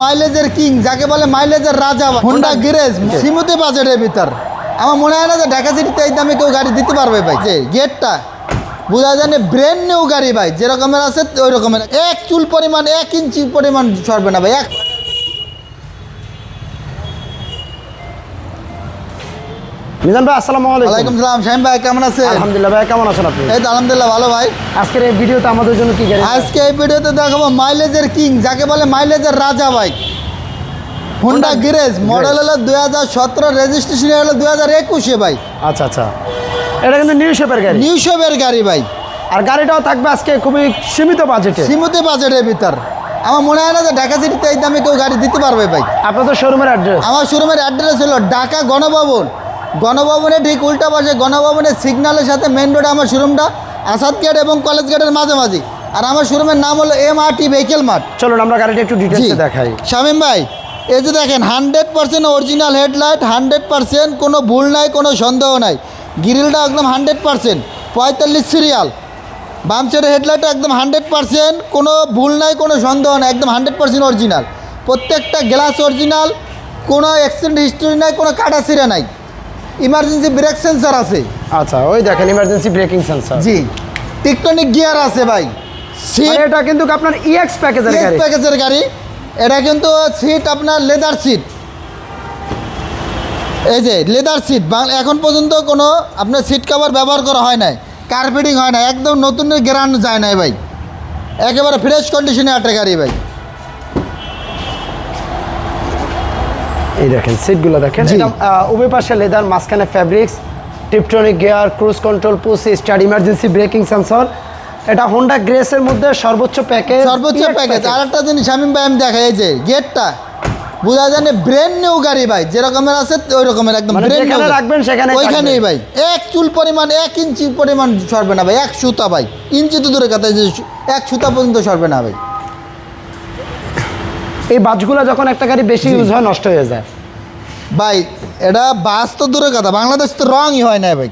মাইলেজের king যাকে বলে মাইলেজের রাজা হোন্ডা গ্যারেজ সীমিত বাজেটের ভিতর। আমার মনে হয় না যে ঢাকা সিটিতে এই দামে কেউ গাড়ি দিতে পারবে ভাই। যে গেটটা বোঝা জানে ব্রেন নিউ গাড়ি ভাই। যেরকমের আছে ওই রকমের। এক চুল পরিমাণ এক ইঞ্চি পরিমাণ সরবে না ভাই। এক মিজান ভাই আসসালামু ওয়ালাইকুম সালাম শাহিম ভাই কেমন আলহামদুলিল্লাহ ভাই কেমন আছেন আপনি? এই তো আলহামদুলিল্লাহ ভালো ভাই। আজকের এই ভিডিওতে আমাদের জন্য কি গাড়ি আজকে এই ভিডিওতে দেখাবো মাইলেজের কিং যাকে বলে মাইলেজের রাজা হোন্ডা মডেল হলো দুই হাজার সতেরো রেজিস্ট্রেশন হলো দুই হাজার একুশে ভাই। আচ্ছা আচ্ছা। এটা কিন্তু নিউ শেপের গাড়ি। নিউ শেপের গাড়ি ভাই। আর গাড়িটাও থাকবে আজকে খুবই সীমিত বাজেটে সীমিত বাজেটের ভিতর। আমার মনে হয় না যে ঢাকা সিটিতে এই দামে কেউ গাড়ি দিতে পারবে ভাই। আপনাদের শোরুমের অ্যাড্রেস আমার শোরুমের অ্যাড্রেস হলো ঢাকা গণভবন। গণভবনের ঠিক উল্টা পাশে গণভবনের সিগন্যালের সাথে মেন রোডে আমার শোরুমটা আসাদ গেট এবং কলেজ গেটের মাঝামাঝি। আর আমার শোরুমের নাম হলো M R T vehicle mart চলুন আমরা গাড়িটা একটু ডিটেলসে দেখাই। শামিম ভাই এই যে দেখেন hundred percent original headlight hundred percent কোনো ভুল নাই কোনো সন্দেহ নাই। গ্রিলটা একদম হান্ড্রেড পার্সেন্ট পঁয়তাল্লিশ সিরিয়াল বাম সাইডের হেডলাইটটা একদম হান্ড্রেড পার্সেন্ট কোনো ভুল নাই কোনো সন্দেহ নাই একদম হান্ড্রেড পার্সেন্ট অরিজিনাল প্রত্যেকটা গ্লাস অরিজিনাল কোনো অ্যাক্সিডেন্ট হিস্ট্রি নাই কোনো কাটা সিরে নাই। ইমার্জেন্সি ব্রেক সেন্সার আছে। আচ্ছা ওই দেখেন ইমার্জেন্সি ব্রেকিং সেন্সর জি। টিকটনিক গিয়ার আছে ভাই। সিট এটা কিন্তু আপনার E ইএক্স প্যাকেজের এস গাড়ি। প্যাকেজের গাড়ি। এটা কিন্তু সিট আপনার লেদার সিট এই যে লেদার সিট এখন পর্যন্ত কোনো আপনার সিট কভার ব্যবহার করা হয় নাই। কার্পেটিং হয় না একদম নতুনের গ্রান যায় নাই ভাই। একেবারে ফ্রেশ কন্ডিশনে একটা গাড়ি ভাই। এই দেখেন সিটগুলো দেখেন। উভয় পাশে লেদার মাঝখানে fabrics tiptronic gear cruise control push start emergency braking sensor এটা হোন্ডা গ্রেসের মধ্যে সর্বোচ্চ প্যাকেজ সর্বোচ্চ প্যাকেজ আর একটা জিনিস শামিম ভাই আমি দেখাই এই যে গেটটা বোঝা জানে ব্রেন নিউ গাড়ি ভাই যে রকমের আছে ওই রকমের একদম মানে যেখানে রাখবেন সেখানে ওইখানেই ভাই এক চুল পরিমাণ এক ইঞ্চি পরিমাণ সরবে না ভাই এক সুতা ভাই। ইঞ্চি তো দূরে কথা এক সুতা পর্যন্ত সরবে না ভাই। এই বাসগুলো যখন একটা গাড়ি বেশি ইউজ হয় নষ্ট হয়ে যায়। ভাই এটা বাস তো দূরের কথা বাংলাদেশ তো রঙই হয় না ভাই।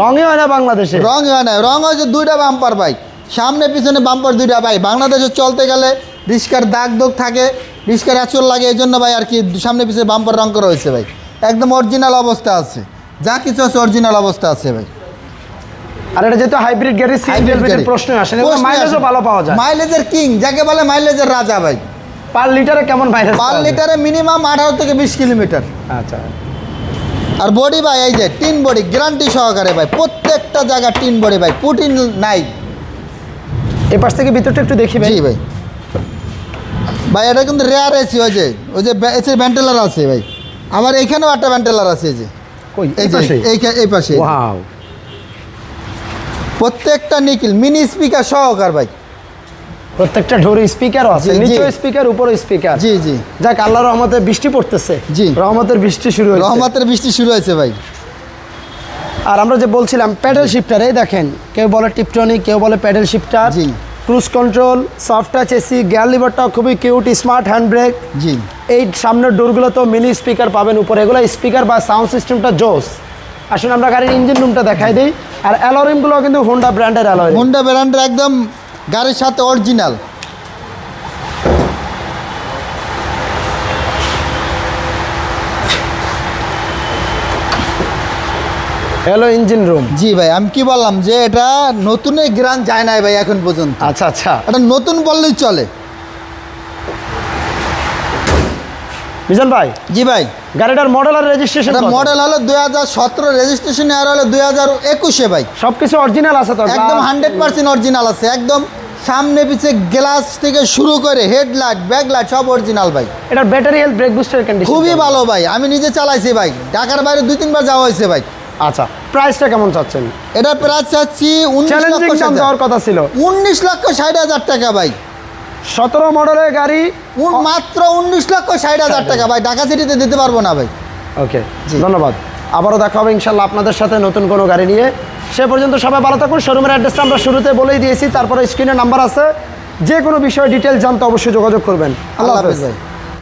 রঙই হয় না বাংলাদেশে। রঙই হয় না রঙ হয়েছে দুইটা বাম্পার ভাই। সামনে পিছনে বাম্পার দুইটা ভাই। বাংলাদেশে চলতে গেলে রিস্কার দাগ দোগ থাকে রিস্কার আচর লাগে এই জন্য ভাই আর কি সামনে পিছনে বাম্পার রং করা হয়েছে ভাই। একদম অরিজিনাল অবস্থা আছে। যা কিছু আছে অরিজিনাল অবস্থা আছে ভাই। আর এটা যেহেতু হাইব্রিড গাড়ি সিঙ্গেল। প্রশ্ন আসে মাইলেজও ভালো পাওয়া যায়। মাইলেজের কিং যাকে বলে মাইলেজের রাজা ভাই। পার লিটারে কেমন মাইলেজ পার লিটারে মিনিমাম আঠারো থেকে বিশ কিলোমিটার। আচ্ছা। আর বডি ভাই এই যে টিন বডি গ্যারান্টি সহকারে ভাই প্রত্যেকটা জায়গা টিন বডি ভাই পুটিন নাই। এ পাশ থেকে ভিতরটা একটু দেখি ভাই। জি ভাই। ভাই এটা কিন্তু রেয়ার এসি ওই যে ওই যে এসির ভেন্টেলার আছে ভাই। আমার এইখানেও একটা ভেন্টেলার আছে এই যে। কই এই পাশে? এইখা- এই পাশে। ওয়াও। প্রত্যেকটা নিখিল মিনি স্পিকার সহকার ভাই। প্রত্যেকটা ডোরে স্পিকারও আছে। নিচেও স্পিকার উপরে স্পিকার জি জি। যাক আল্লাহর রহমতে বৃষ্টি পড়তেছে। জি। রহমতের বৃষ্টি শুরু হয়েছে। রহমতের বৃষ্টি শুরু হয়েছে ভাই। আর আমরা যে বলছিলাম প্যাডেল শিফটার এই দেখেন কেউ বলে টিপটনিক কেউ বলে প্যাডেল শিফটার জি। Cruise control soft touch AC gear লিভারটাও খুবই কিউট স্মার্ট হ্যান্ড ব্রেক জি। এই সামনের ডোরগুলো তো মিনি স্পিকার পাবেন উপরে। এগুলো স্পিকার বা সাউন্ড সিস্টেমটা জোস। আসুন আমরা গাড়ির ইঞ্জিন রুমটা দেখাই দিই। আর অ্যালোরিমগুলো কিন্তু হোন্ডা ব্র্যান্ডের অ্যালোরিম হোন্ডা ব্র্যান্ডের একদম গাড়ির সাথে অরিজিনাল। Hello engine room. জি ভাই আমি কি বললাম যে এটা নতুনের গ্রান যায় নাই ভাই এখন পর্যন্ত। আচ্ছা আচ্ছা। এটা নতুন বললেই চলে। মিজান ভাই? জি ভাই। গাড়িটার মডেল আর রেজিস্ট্রেশন মডেল হলো দুই হাজার সতেরো রেজিস্ট্রেশন আর হলো দুই হাজার একুশে ভাই। সব কিছু অরিজিনাল আছে তো একদম হান্ড্রেড পার্সেন্ট অরিজিনাল আছে একদম সামনে পিছে গ্লাস থেকে শুরু করে হেডলাইট ব্যাকলাইট সব অরিজিনাল ভাই। এটার battery health brake booster condition খুবই ভালো ভাই আমি নিজে চালাইছি ভাই ঢাকার বাইরে দুই তিনবার যাওয়া হয়েছে ভাই। আচ্ছা প্রাইসটা কেমন চাচ্ছেন? এটা প্রাইস চাচ্ছি উনিশ লক্ষ কথা ছিল। উনিশ লক্ষ ষাট হাজার টাকা ভাই। সতেরো মডেলের গাড়ি। মাত্র উনিশ লক্ষ ষাট হাজার টাকা। ভাই ঢাকা সিটিতে দিতে পারব না ভাই। ওকে ধন্যবাদ। আবারও দেখা হবে ইনশাল্লাহ আপনাদের সাথে নতুন কোনো গাড়ি নিয়ে। সে পর্যন্ত সবাই ভালো থাকুন। শোরুমের অ্যাড্রেসটা আমরা শুরুতে বলেই দিয়েছি। তারপরে স্ক্রিনে নাম্বার আছে। যে কোনো বিষয়ে ডিটেল জানতে অবশ্যই যোগাযোগ করবেন। আল্লাহ হাফেজ। ভাই।